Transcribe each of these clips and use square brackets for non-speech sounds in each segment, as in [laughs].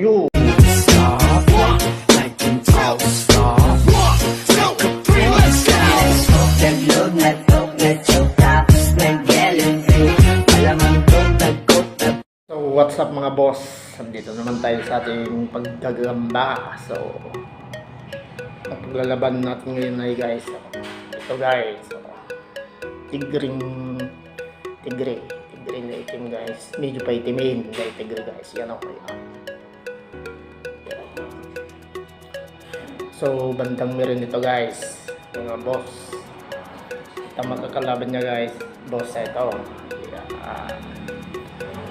You. So, what's up mga boss? Nandito naman tayo sa ating paggagamba. So, ang paglalaban natin ngayon ay guys. Ito guys. So, tigring, tigre. Tigre na itim guys. Medyo pa itimin. Tigre guys. Yan okay. Ah. So, bandang meron ito guys. Mga boss. Ito magkakalaban niya guys. Boss ito. Yan.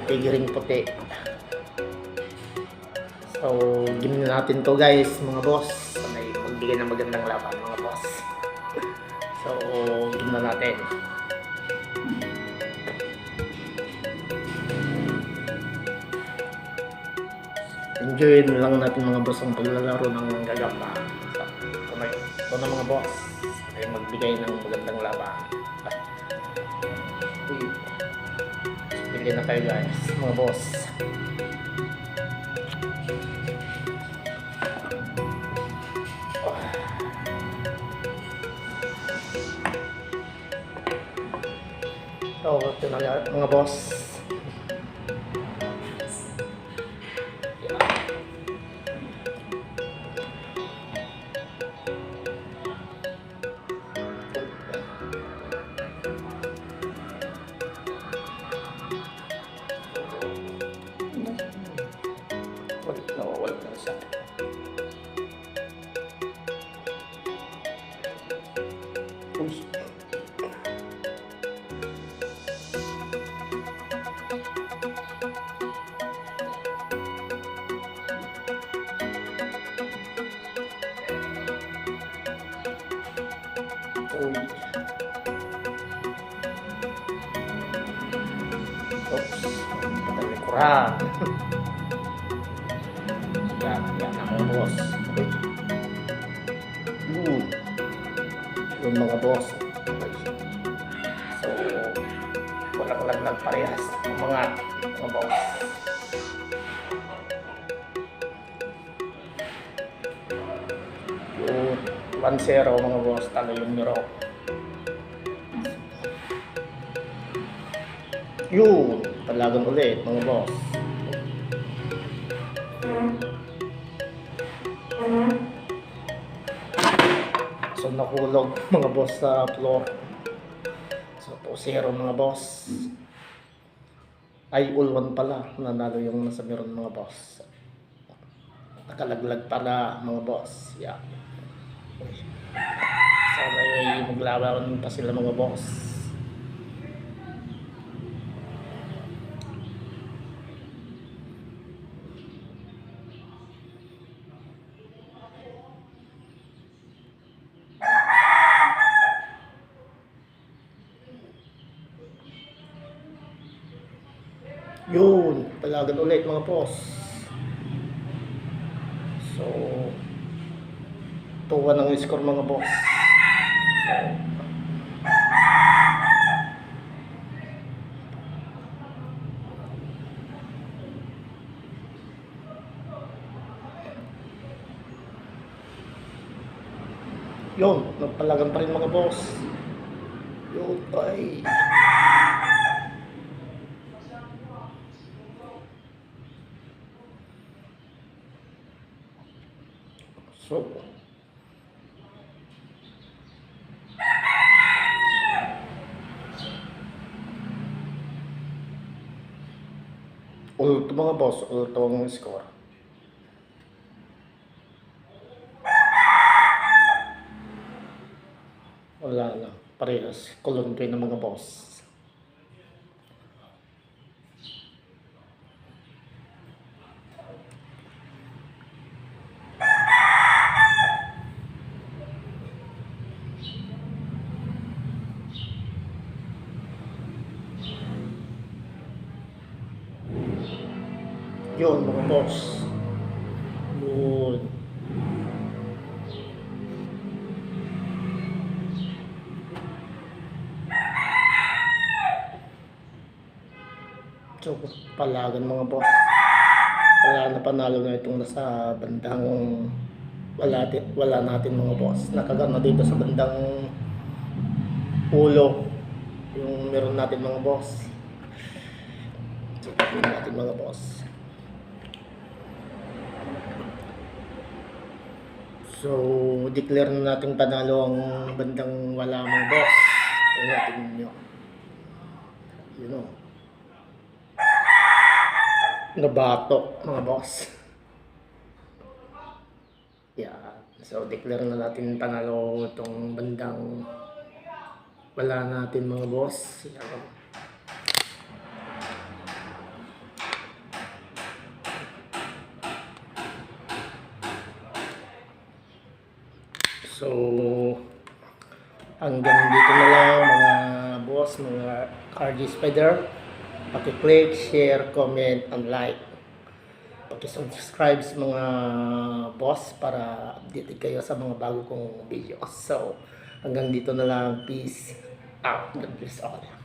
Tigring puti. So, na natin to guys, mga boss. Sanay magbigay ng magandang laban, mga boss. [laughs] So, gawin na natin. Enjoy na lang natin mga boss ang paglalaro ng gagamba. So, ito na mga boss. Ay magbigay ng magandang laban. Uy, Bili na kayo guys, mga boss. So, ito na mga boss. Uy. Oops. Patay kurang. [laughs] Yan, yan ang boss. Okay. Yun. Yung mga boss. Okay. So, walang laglag parehas mga, mga boss. 1-0 mga boss. Talo yung miro. Yun. Talagang ulit mga boss. So nakulog mga boss sa floor. So 2-0 mga boss. Ay ulwan pala. Nanalo yung nasa meron mga boss. Nakalaglag pala mga boss. Yeah. Ay maglaban pa sila mga boss. Yun, palagan ulit mga boss. So, tuwa ng score mga boss. Yun, nagpalagan pa rin mga boss. Yun, ay. So, ulto mga boss, ulto ang score. Wala na, parehas. Kulong kayo ng mga boss. Yun, mga boss. Yun. So, palagan mga boss. Wala na panalo na itong nasa bandang wala, wala natin mga boss. Nakagana dito sa bandang ulo yung meron natin mga boss. So, natin mga boss. So, declare na natin panalo ang bandang wala mga boss. Tingnan natin nyo. You know. Nabato mga boss. Yeah. So, declare na natin panalo itong bandang wala natin mga boss. Yan. So, hanggang dito na lang mga boss, mga RG Spider. Paki-click, share, comment, and like. Paki-subscribe sa mga boss para updated kayo sa mga bago kong videos. So, hanggang dito na lang. Peace out. God bless all.